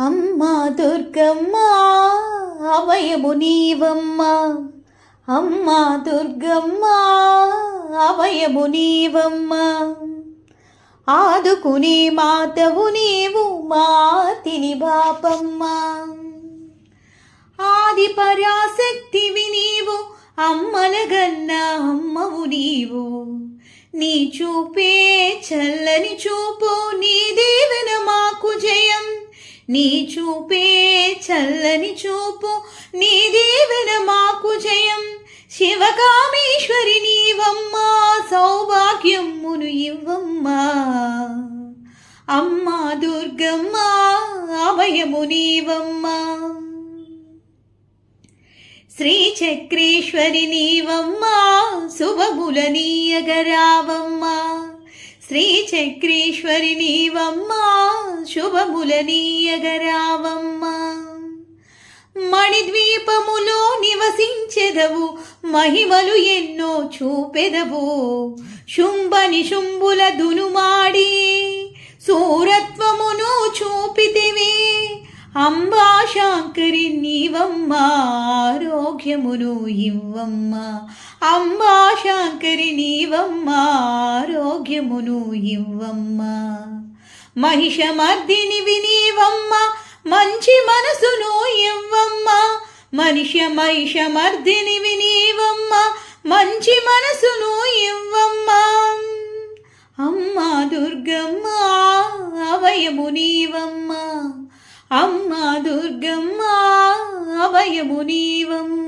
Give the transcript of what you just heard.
అమ్మా దుర్గమ్మ అభయము నీవమ్మ. అమ్మా దుర్గమ్మ అభయము నీవమ్మ. ఆదుకుని మాతవు నీవు మాతిని బాపమ్మ. ఆది పరాశక్తివి నీవు అమ్మలగన్న అమ్మవు నీవు. నీ చూపే చల్లని చూపు నీ నీ చూపే చల్లని చూపు నీ దేవన మాకు జయం. శివకామేశ్వరి నీవమ్మా సౌభాగ్యమును ఇవ్వమ్మా. అమ్మా దుర్గమ్మ అభయము నీవమ్మా. శ్రీచక్రేశ్వరి నీవమ్మా శుభముల నీయగరావమ్మా. శ్రీచక్రేశ్వరి నీవమ్మా శుభముల నీయగరావమ్మా మణిద్వీపములో నివసించెదవు మహిమలు ఎన్నో చూపెదవు. శుంభని శుంభుల దునుమాడి సూరత్వమును చూపితివి. అంబా శాంకరి నీవమ్మ ఆరోగ్యమును ఇవ్వమ్మ. అంబా శాంకరి నీవమ్మ ఆరోగ్యమును ఇవ్వమ్మ. మహిషమర్దిని వినీవమ్మ మంచి మనసును ఇవ్వమ్మ. మనిష మహిషమర్దిని వినీవమ్మ మంచి మనసును ఇవ్వమ్మ. అమ్మ దుర్గమ్మ అవయము నీవమ్మ. అమ్మ దుర్గమ్మ అవయము నీవమ్మ.